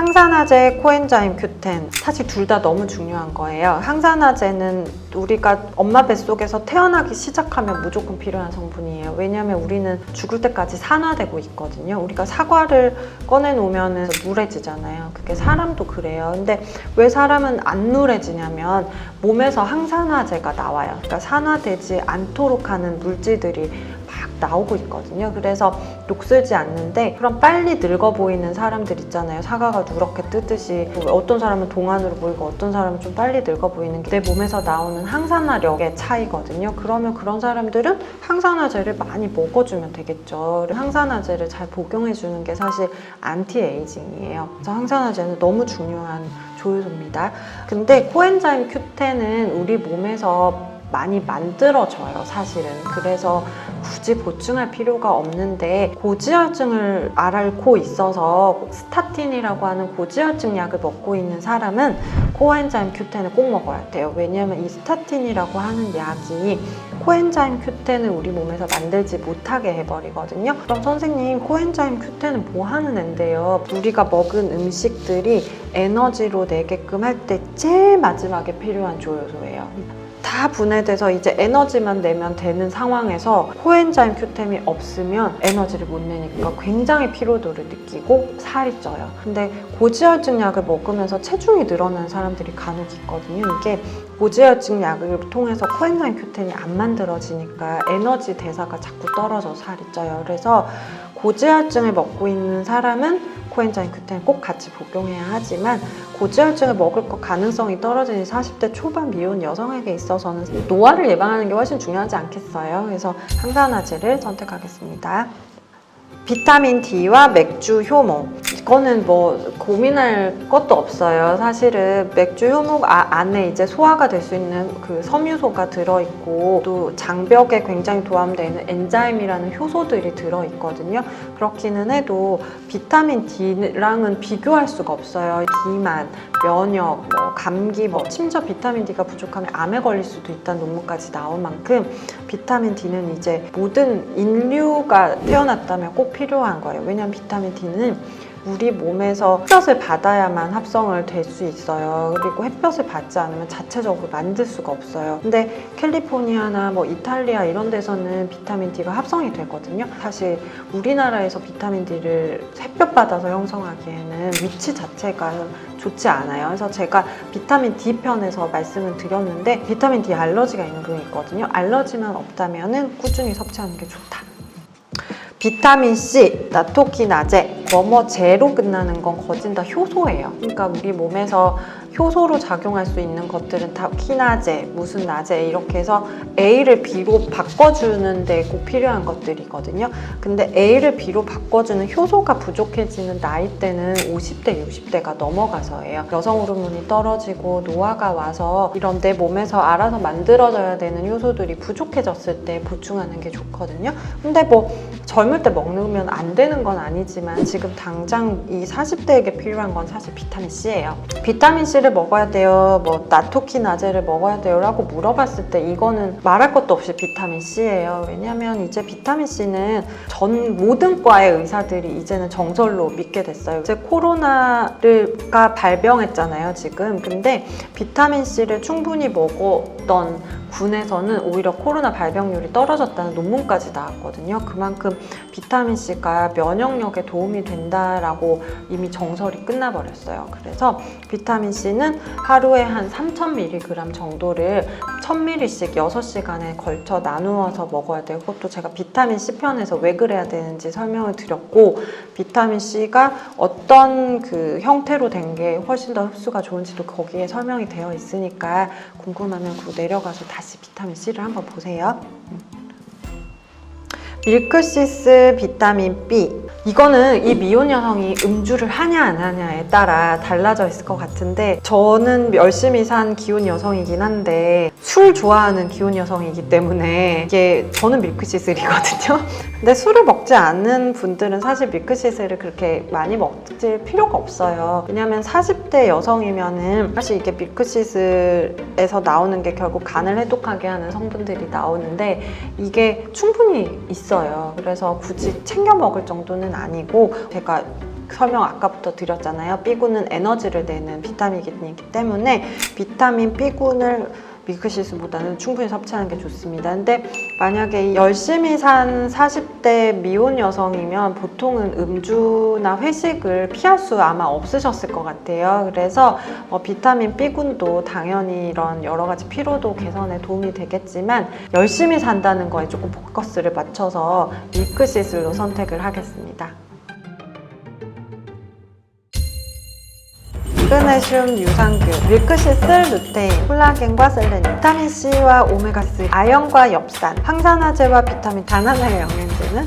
항산화제, 코엔자임 Q10 사실 둘 다 너무 중요한 거예요. 항산화제는 우리가 엄마 뱃속에서 태어나기 시작하면 무조건 필요한 성분이에요. 왜냐하면 우리는 죽을 때까지 산화되고 있거든요. 우리가 사과를 꺼내 놓으면 누래지잖아요. 그게 사람도 그래요. 근데 왜 사람은 안 누래지냐면 몸에서 항산화제가 나와요. 그러니까 산화되지 않도록 하는 물질들이 막 나오고 있거든요. 그래서 녹슬지 않는데 그럼 빨리 늙어 보이는 사람들 있잖아요. 사과가 누렇게 뜨듯이 어떤 사람은 동안으로 보이고 어떤 사람은 좀 빨리 늙어 보이는 게 내 몸에서 나오는 항산화력의 차이거든요. 그러면 그런 사람들은 항산화제를 많이 먹어주면 되겠죠. 항산화제를 잘 복용해 주는 게 사실 안티에이징이에요. 그래서 항산화제는 너무 중요한 조효소입니다. 근데 코엔자임 Q10은 우리 몸에서 많이 만들어져요, 사실은. 그래서 굳이 보충할 필요가 없는데 고지혈증을 앓고 있어서 스타틴이라고 하는 고지혈증 약을 먹고 있는 사람은 코엔자임 Q10을 꼭 먹어야 돼요. 왜냐하면 이 스타틴이라고 하는 약이 코엔자임 Q10을 우리 몸에서 만들지 못하게 해버리거든요. 그럼 선생님 코엔자임 Q10은 뭐 하는 앤데요? 우리가 먹은 음식들이 에너지로 내게끔 할 때 제일 마지막에 필요한 조효소예요. 다 분해돼서 이제 에너지만 내면 되는 상황에서 코엔자임 Q10이 없으면 에너지를 못 내니까 굉장히 피로도를 느끼고 살이 쪄요. 근데 고지혈증 약을 먹으면서 체중이 늘어나는 사람들이 간혹 있거든요. 이게 고지혈증 약을 통해서 코엔자임 Q10이 안 만들어지니까 에너지 대사가 자꾸 떨어져 살이 쪄요. 그래서 고지혈증을 먹고 있는 사람은 코엔자임 Q10 꼭 같이 복용해야 하지만 고지혈증을 먹을 것 가능성이 떨어지는 40대 초반 미혼 여성에게 있어서는 노화를 예방하는 게 훨씬 중요하지 않겠어요? 그래서 항산화제를 선택하겠습니다. 비타민 D와 맥주 효모. 이거는 뭐 고민할 것도 없어요. 사실은 맥주 효모 아- 안에 이제 소화가 될 수 있는 그 섬유소가 들어있고 또 장벽에 굉장히 도움되는 엔자임이라는 효소들이 들어있거든요. 그렇기는 해도 비타민 D랑은 비교할 수가 없어요. 비만, 면역, 뭐 감기, 뭐 심지어 비타민 D가 부족하면 암에 걸릴 수도 있다는 논문까지 나온 만큼 비타민 D는 이제 모든 인류가 태어났다면 꼭 필요한 거예요. 왜냐하면 비타민 D는 우리 몸에서 햇볕을 받아야만 합성을 될 수 있어요. 그리고 햇볕을 받지 않으면 자체적으로 만들 수가 없어요. 근데 캘리포니아나 뭐 이탈리아 이런 데서는 비타민 D가 합성이 되거든요. 사실 우리나라에서 비타민 D를 햇볕 받아서 형성하기에는 위치 자체가 좋지 않아요. 그래서 제가 비타민 D 편에서 말씀을 드렸는데 비타민 D 알러지가 있는 분이 있거든요. 알러지만 없다면은 꾸준히 섭취하는 게 좋다. 비타민 C, 나토키나제, 뭐뭐 제로 끝나는 건 거진 다 효소예요. 그러니까 우리 몸에서 효소로 작용할 수 있는 것들은 다 키나제, 무슨 나제 이렇게 해서 A를 B로 바꿔주는 데 꼭 필요한 것들이거든요. 근데 A를 B로 바꿔주는 효소가 부족해지는 나이대는 50대, 60대가 넘어가서예요. 여성 호르몬이 떨어지고 노화가 와서 이런 내 몸에서 알아서 만들어져야 되는 효소들이 부족해졌을 때 보충하는 게 좋거든요. 근데 뭐 젊을 때 먹으면 안 되는 건 아니지만 지금 당장 이 40대에게 필요한 건 사실 비타민 C예요. 비타민 C를 먹어야 돼요. 뭐 나토키나제를 먹어야 돼요 라고 물어봤을 때 이거는 말할 것도 없이 비타민 C예요. 왜냐면 이제 비타민 C는 전 모든 과의 의사들이 이제는 정설로 믿게 됐어요. 이제 코로나가 발병했잖아요, 지금. 근데 비타민 C를 충분히 먹었던 군에서는 오히려 코로나 발병률이 떨어졌다는 논문까지 나왔거든요. 그만큼 비타민 C가 면역력에 도움이 된다라고 이미 정설이 끝나버렸어요. 그래서 비타민 C는 하루에 한 3,000mg 정도를 1,000ml씩 6시간에 걸쳐 나누어서 먹어야 돼요. 그것도 제가 비타민 C 편에서 왜 그래야 되는지 설명을 드렸고 비타민 C가 어떤 그 형태로 된 게 훨씬 더 흡수가 좋은지도 거기에 설명이 되어 있으니까 궁금하면 그 내려가서 다시 비타민 C를 한번 보세요. 밀크시스 비타민 B 이거는 이 미혼 여성이 음주를 하냐 안 하냐에 따라 달라져 있을 것 같은데 저는 열심히 산 기혼 여성이긴 한데 술 좋아하는 기혼 여성이기 때문에 이게 저는 밀크시슬이거든요 근데 술을 먹지 않는 분들은 사실 밀크시슬을 그렇게 많이 먹을 필요가 없어요. 왜냐하면 40대 여성이면은 사실 이게 밀크시슬에서 나오는 게 결국 간을 해독하게 하는 성분들이 나오는데 이게 충분히 있어요. 그래서 굳이 챙겨 먹을 정도는 아니고 제가 설명 아까부터 드렸잖아요. B군은 에너지를 내는 비타민이기 때문에 비타민 B군을 밀크시스보다는 충분히 섭취하는 게 좋습니다. 근데 만약에 열심히 산 40대 미혼 여성이면 보통은 음주나 회식을 피할 수 아마 없으셨을 것 같아요. 그래서 어, 비타민 B군도 당연히 이런 여러 가지 피로도 개선에 도움이 되겠지만 열심히 산다는 거에 조금 포커스를 맞춰서 밀크시슬로 선택을 하겠습니다. 마그네슘, 유산균, 밀크시슬, 루테인, 콜라겐과 셀레늄, 비타민C와 오메가3, 아연과 엽산, 항산화제와 비타민 단 하나의 영양제는